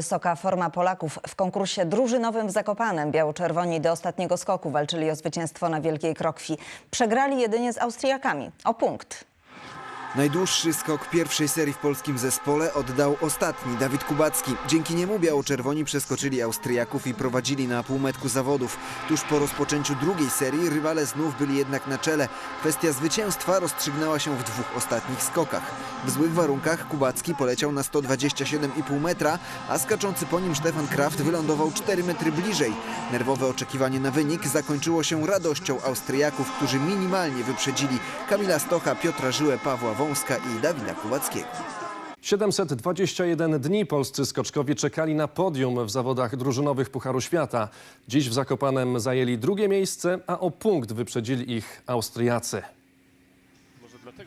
Wysoka forma Polaków w konkursie drużynowym w Zakopanem. Biało-czerwoni do ostatniego skoku walczyli o zwycięstwo na Wielkiej Krokwi. Przegrali jedynie z Austriakami. O punkt. Najdłuższy skok pierwszej serii w polskim zespole oddał ostatni Dawid Kubacki. Dzięki niemu biało-czerwoni przeskoczyli Austriaków i prowadzili na półmetku zawodów. Tuż po rozpoczęciu drugiej serii rywale znów byli jednak na czele. Kwestia zwycięstwa rozstrzygnęła się w dwóch ostatnich skokach. W złych warunkach Kubacki poleciał na 127,5 metra, a skaczący po nim Stefan Kraft wylądował 4 metry bliżej. Nerwowe oczekiwanie na wynik zakończyło się radością Austriaków, którzy minimalnie wyprzedzili Kamila Stocha, Piotra Żyłę, Pawła Wąska i Dawida Kubackiego. 721 dni polscy skoczkowie czekali na podium w zawodach drużynowych Pucharu Świata. Dziś w Zakopanem zajęli drugie miejsce, a o punkt wyprzedzili ich Austriacy.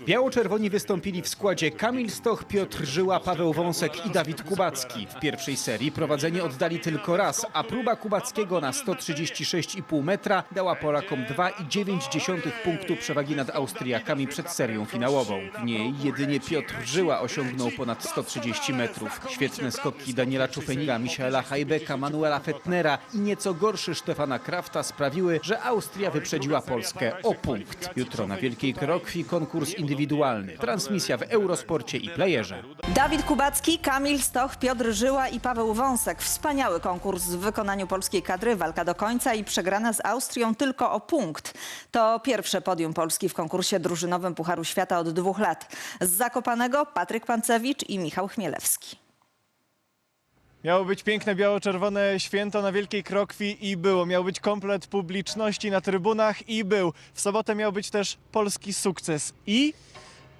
Biało-czerwoni wystąpili w składzie Kamil Stoch, Piotr Żyła, Paweł Wąsek i Dawid Kubacki. W pierwszej serii prowadzenie oddali tylko raz, a próba Kubackiego na 136,5 metra dała Polakom 2,9 punktu przewagi nad Austriakami przed serią finałową. W niej jedynie Piotr Żyła osiągnął ponad 130 metrów. Świetne skoki Daniela Czufenika, Michaela Hajbeka, Manuela Fettnera i nieco gorszy Stefana Krafta sprawiły, że Austria wyprzedziła Polskę o punkt. Jutro na Wielkiej Krokwi konkurs indywidualny. Transmisja w Eurosporcie i Playerze. Dawid Kubacki, Kamil Stoch, Piotr Żyła i Paweł Wąsek. Wspaniały konkurs w wykonaniu polskiej kadry. Walka do końca i przegrana z Austrią tylko o punkt. To pierwsze podium Polski w konkursie drużynowym Pucharu Świata od dwóch lat. Z Zakopanego Patryk Pancewicz i Michał Chmielewski. Miało być piękne biało-czerwone święto na Wielkiej Krokwi i było. Miał być komplet publiczności na trybunach i był. W sobotę miał być też polski sukces i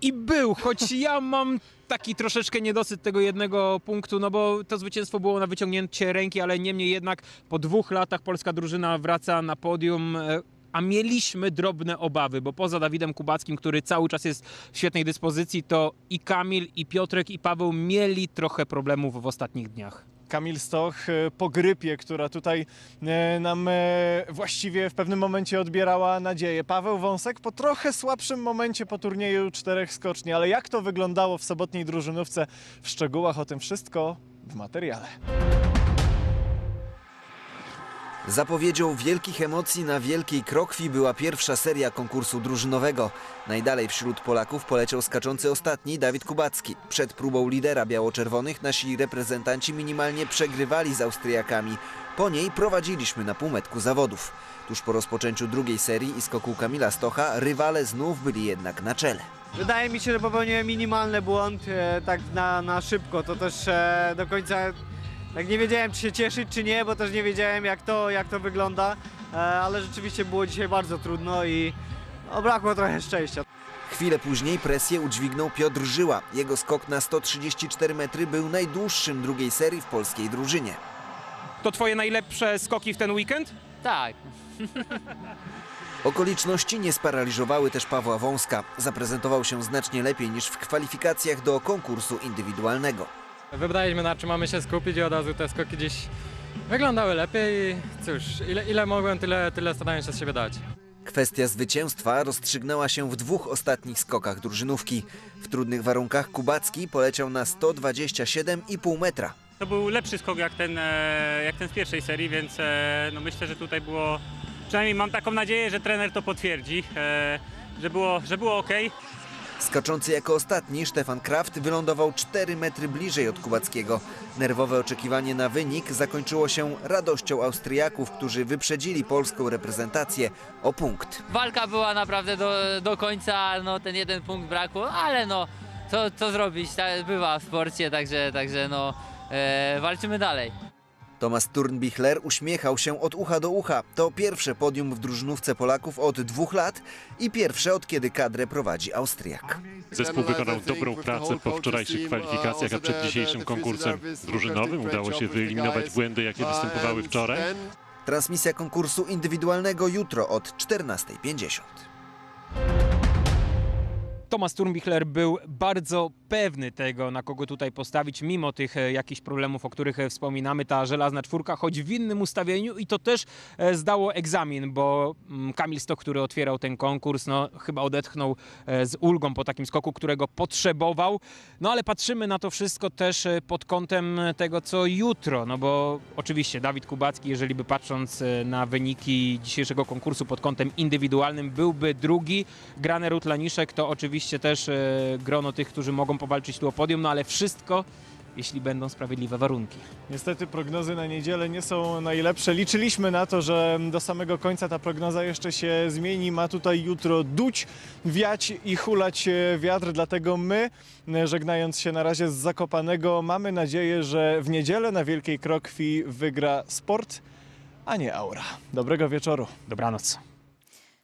i był, choć ja mam taki troszeczkę niedosyt tego jednego punktu, no bo to zwycięstwo było na wyciągnięcie ręki, ale niemniej jednak po dwóch latach polska drużyna wraca na podium. e, A mieliśmy drobne obawy, bo poza Dawidem Kubackim, który cały czas jest w świetnej dyspozycji, to i Kamil, i Piotrek, i Paweł mieli trochę problemów w ostatnich dniach. Kamil Stoch e, po grypie, która tutaj e, nam e, właściwie w pewnym momencie odbierała nadzieję. Paweł Wąsek po trochę słabszym momencie po turnieju czterech skoczni. Ale jak to wyglądało w sobotniej drużynówce? W szczegółach o tym wszystko w materiale. Zapowiedzią wielkich emocji na Wielkiej Krokwi była pierwsza seria konkursu drużynowego. Najdalej wśród Polaków poleciał skaczący ostatni Dawid Kubacki. Przed próbą lidera biało-czerwonych nasi reprezentanci minimalnie przegrywali z Austriakami. Po niej prowadziliśmy na półmetku zawodów. Tuż po rozpoczęciu drugiej serii i skoku Kamila Stocha rywale znów byli jednak na czele. Wydaje mi się, że popełniłem minimalny błąd, e, tak na, na szybko. To też e, do końca tak nie wiedziałem, czy się cieszyć, czy nie, bo też nie wiedziałem, jak to, jak to wygląda. E, ale rzeczywiście było dzisiaj bardzo trudno i no, brakło trochę szczęścia. Chwilę później presję udźwignął Piotr Żyła. Jego skok na 134 metry był najdłuższym drugiej serii w polskiej drużynie. To twoje najlepsze skoki w ten weekend? Tak, Okoliczności nie sparaliżowały też Pawła Wąska. Zaprezentował się znacznie lepiej niż w kwalifikacjach do konkursu indywidualnego. Wybraliśmy na czym mamy się skupić i od razu te skoki gdzieś wyglądały lepiej i cóż, ile, ile mogłem, tyle, tyle starałem się z siebie dać. Kwestia zwycięstwa rozstrzygnęła się w dwóch ostatnich skokach drużynówki. W trudnych warunkach Kubacki poleciał na 127,5 metra. To był lepszy skok jak ten, e, jak ten z pierwszej serii, więc e, no myślę, że tutaj było, przynajmniej mam taką nadzieję, że trener to potwierdzi, e, że było, że było ok. Skaczący jako ostatni Stefan Kraft wylądował 4 metry bliżej od Kubackiego. Nerwowe oczekiwanie na wynik zakończyło się radością Austriaków, którzy wyprzedzili polską reprezentację o punkt. Walka była naprawdę do, do końca, no ten jeden punkt brakło, ale no co, co zrobić, bywa w sporcie, także, także no e, walczymy dalej. Tomasz Turnbichler uśmiechał się od ucha do ucha. To pierwsze podium w drużynówce Polaków od dwóch lat i pierwsze od kiedy kadrę prowadzi Austriak. Zespół wykonał dobrą pracę po wczorajszych kwalifikacjach, a przed dzisiejszym konkursem drużynowym udało się wyeliminować błędy, jakie występowały wczoraj. Transmisja konkursu indywidualnego jutro od 14.50. Thomas Turmbichler był bardzo pewny tego, na kogo tutaj postawić, mimo tych e, jakichś problemów, o których e, wspominamy. Ta żelazna czwórka, choć w innym ustawieniu i to też e, zdało egzamin, bo mm, Kamil Stok, który otwierał ten konkurs, no chyba odetchnął z ulgą po takim skoku, którego potrzebował. No ale patrzymy na to wszystko też pod kątem tego, co jutro, no bo oczywiście Dawid Kubacki, jeżeli by patrząc na wyniki dzisiejszego konkursu pod kątem indywidualnym, byłby drugi. Grane Rutlaniszek to oczywiście też e, grono tych, którzy mogą powalczyć tu o podium, no ale wszystko, jeśli będą sprawiedliwe warunki. Niestety prognozy na niedzielę nie są najlepsze. Liczyliśmy na to, że do samego końca ta prognoza jeszcze się zmieni. Ma tutaj jutro duć, wiać i hulać e, wiatr, dlatego my, e, żegnając się na razie z Zakopanego, mamy nadzieję, że w niedzielę na Wielkiej Krokwi wygra sport, a nie aura. Dobrego wieczoru. Dobranoc.